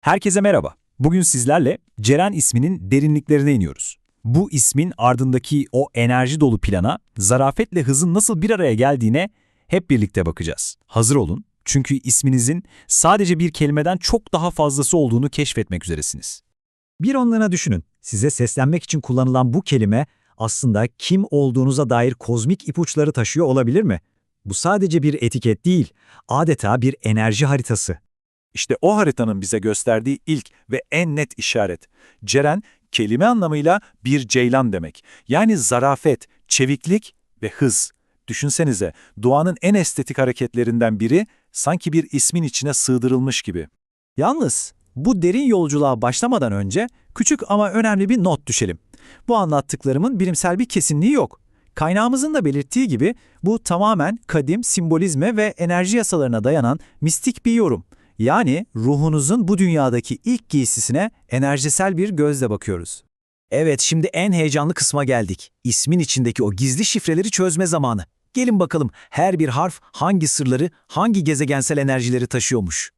Herkese merhaba. Bugün sizlerle Ceren isminin derinliklerine iniyoruz. Bu ismin ardındaki o enerji dolu plana, zarafetle hızın nasıl bir araya geldiğine hep birlikte bakacağız. Hazır olun çünkü isminizin sadece bir kelimeden çok daha fazlası olduğunu keşfetmek üzeresiniz. Bir onlığına düşünün. Size seslenmek için kullanılan bu kelime aslında kim olduğunuza dair kozmik ipuçları taşıyor olabilir mi? Bu sadece bir etiket değil, adeta bir enerji haritası. İşte o haritanın bize gösterdiği ilk ve en net işaret. Ceren, kelime anlamıyla bir ceylan demek. Yani zarafet, çeviklik ve hız. Düşünsenize, doğanın en estetik hareketlerinden biri sanki bir ismin içine sığdırılmış gibi. Yalnız bu derin yolculuğa başlamadan önce küçük ama önemli bir not düşelim. Bu anlattıklarımın bilimsel bir kesinliği yok. Kaynağımızın da belirttiği gibi bu tamamen kadim simbolizme ve enerji yasalarına dayanan mistik bir yorum. Yani ruhunuzun bu dünyadaki ilk giysisine enerjisel bir gözle bakıyoruz. Evet şimdi en heyecanlı kısma geldik. İsmin içindeki o gizli şifreleri çözme zamanı. Gelin bakalım her bir harf hangi sırları, hangi gezegensel enerjileri taşıyormuş.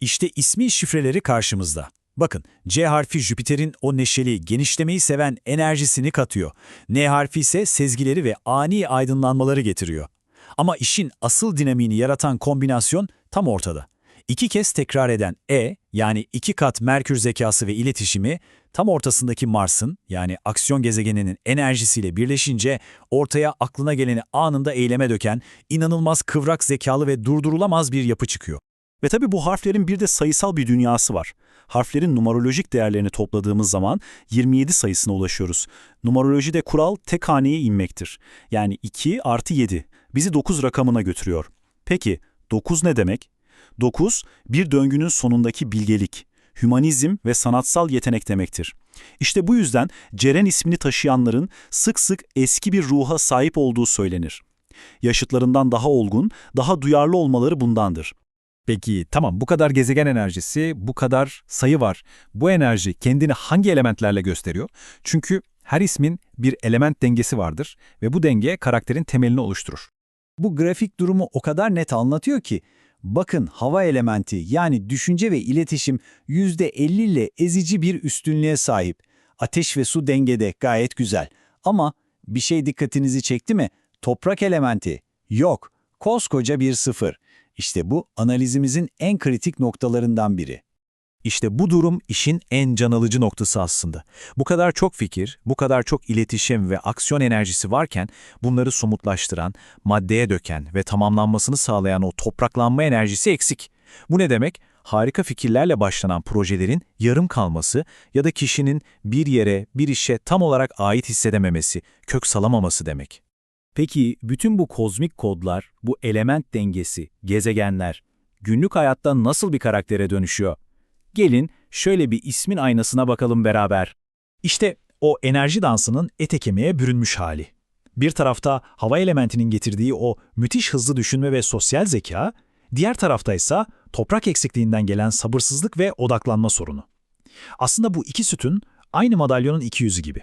İşte ismi şifreleri karşımızda. Bakın C harfi Jüpiter'in o neşeli, genişlemeyi seven enerjisini katıyor. N harfi ise sezgileri ve ani aydınlanmaları getiriyor. Ama işin asıl dinamiğini yaratan kombinasyon tam ortada. İki kez tekrar eden E, yani iki kat Merkür zekası ve iletişimi, tam ortasındaki Mars'ın, yani aksiyon gezegeninin enerjisiyle birleşince ortaya aklına geleni anında eyleme döken, inanılmaz kıvrak zekalı ve durdurulamaz bir yapı çıkıyor. Ve tabii bu harflerin bir de sayısal bir dünyası var. Harflerin numarolojik değerlerini topladığımız zaman 27 sayısına ulaşıyoruz. Numarolojide kural tek haneye inmektir. Yani 2 artı 7 bizi 9 rakamına götürüyor. Peki 9 ne demek? 9, bir döngünün sonundaki bilgelik, hümanizm ve sanatsal yetenek demektir. İşte bu yüzden Ceren ismini taşıyanların sık sık eski bir ruha sahip olduğu söylenir. Yaşıtlarından daha olgun, daha duyarlı olmaları bundandır. Peki tamam bu kadar gezegen enerjisi, bu kadar sayı var. Bu enerji kendini hangi elementlerle gösteriyor? Çünkü her ismin bir element dengesi vardır ve bu denge karakterin temelini oluşturur. Bu grafik durumu o kadar net anlatıyor ki, bakın hava elementi yani düşünce ve iletişim %50 ile ezici bir üstünlüğe sahip. Ateş ve su dengede gayet güzel. Ama bir şey dikkatinizi çekti mi? Toprak elementi yok. Koskoca bir sıfır. İşte bu analizimizin en kritik noktalarından biri. İşte bu durum işin en can alıcı noktası aslında. Bu kadar çok fikir, bu kadar çok iletişim ve aksiyon enerjisi varken bunları somutlaştıran, maddeye döken ve tamamlanmasını sağlayan o topraklanma enerjisi eksik. Bu ne demek? Harika fikirlerle başlanan projelerin yarım kalması ya da kişinin bir yere, bir işe tam olarak ait hissedememesi, kök salamaması demek. Peki bütün bu kozmik kodlar, bu element dengesi, gezegenler, günlük hayatta nasıl bir karaktere dönüşüyor? Gelin şöyle bir ismin aynasına bakalım beraber. İşte o enerji dansının ete kemiğe bürünmüş hali. Bir tarafta hava elementinin getirdiği o müthiş hızlı düşünme ve sosyal zeka, diğer tarafta ise toprak eksikliğinden gelen sabırsızlık ve odaklanma sorunu. Aslında bu iki sütun aynı madalyonun iki yüzü gibi.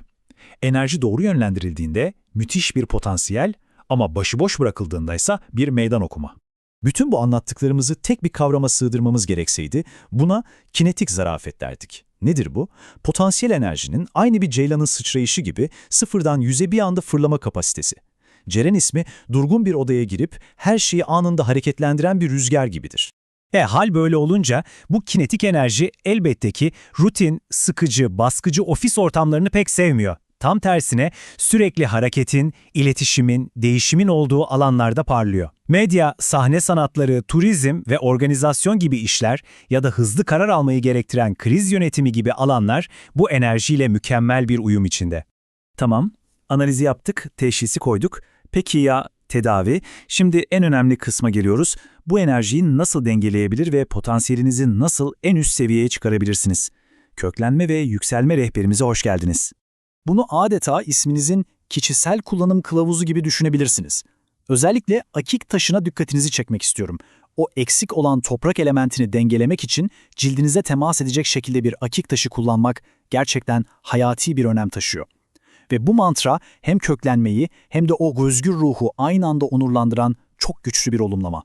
Enerji doğru yönlendirildiğinde müthiş bir potansiyel ama başıboş bırakıldığında ise bir meydan okuma. Bütün bu anlattıklarımızı tek bir kavrama sığdırmamız gerekseydi buna kinetik zarafet derdik. Nedir bu? Potansiyel enerjinin aynı bir ceylanın sıçrayışı gibi sıfırdan yüze bir anda fırlama kapasitesi. Ceren ismi durgun bir odaya girip her şeyi anında hareketlendiren bir rüzgar gibidir. E hal böyle olunca bu kinetik enerji elbette ki rutin, sıkıcı, baskıcı ofis ortamlarını pek sevmiyor. Tam tersine sürekli hareketin, iletişimin, değişimin olduğu alanlarda parlıyor. Medya, sahne sanatları, turizm ve organizasyon gibi işler ya da hızlı karar almayı gerektiren kriz yönetimi gibi alanlar bu enerjiyle mükemmel bir uyum içinde. Tamam, analizi yaptık, teşhisi koyduk. Peki ya tedavi? Şimdi en önemli kısma geliyoruz. Bu enerjiyi nasıl dengeleyebilir ve potansiyelinizi nasıl en üst seviyeye çıkarabilirsiniz? Köklenme ve yükselme rehberimize hoş geldiniz. Bunu adeta isminizin kişisel kullanım kılavuzu gibi düşünebilirsiniz. Özellikle akik taşına dikkatinizi çekmek istiyorum. O eksik olan toprak elementini dengelemek için cildinize temas edecek şekilde bir akik taşı kullanmak gerçekten hayati bir önem taşıyor. Ve bu mantra hem köklenmeyi hem de o özgür ruhu aynı anda onurlandıran çok güçlü bir olumlama.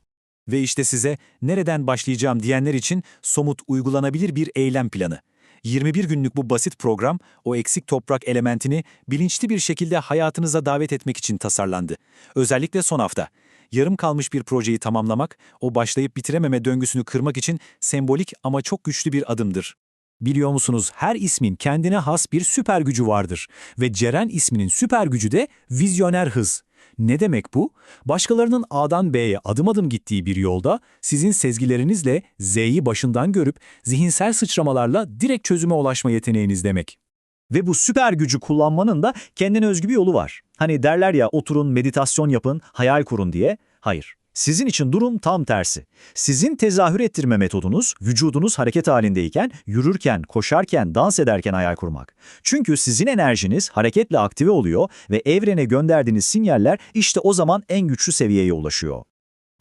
Ve işte size nereden başlayacağım diyenler için somut uygulanabilir bir eylem planı. 21 günlük bu basit program, o eksik toprak elementini bilinçli bir şekilde hayatınıza davet etmek için tasarlandı. Özellikle son hafta. Yarım kalmış bir projeyi tamamlamak, o başlayıp bitirememe döngüsünü kırmak için sembolik ama çok güçlü bir adımdır. Biliyor musunuz her ismin kendine has bir süper gücü vardır ve Ceren isminin süper gücü de vizyoner hız. Ne demek bu? Başkalarının A'dan B'ye adım adım gittiği bir yolda sizin sezgilerinizle Z'yi başından görüp zihinsel sıçramalarla direkt çözüme ulaşma yeteneğiniz demek. Ve bu süper gücü kullanmanın da kendine özgü bir yolu var. Hani derler ya oturun, meditasyon yapın, hayal kurun diye. Hayır. Sizin için durum tam tersi. Sizin tezahür ettirme metodunuz, vücudunuz hareket halindeyken, yürürken, koşarken, dans ederken hayal kurmak. Çünkü sizin enerjiniz hareketle aktive oluyor ve evrene gönderdiğiniz sinyaller işte o zaman en güçlü seviyeye ulaşıyor.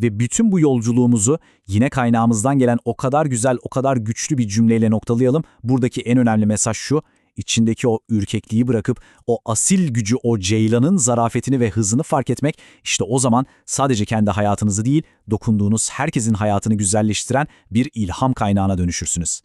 Ve bütün bu yolculuğumuzu yine kaynağımızdan gelen o kadar güzel, o kadar güçlü bir cümleyle noktalayalım. Buradaki en önemli mesaj şu, içindeki o ürkekliği bırakıp o asil gücü, o ceylanın zarafetini ve hızını fark etmek, işte o zaman sadece kendi hayatınızı değil, dokunduğunuz herkesin hayatını güzelleştiren bir ilham kaynağına dönüşürsünüz.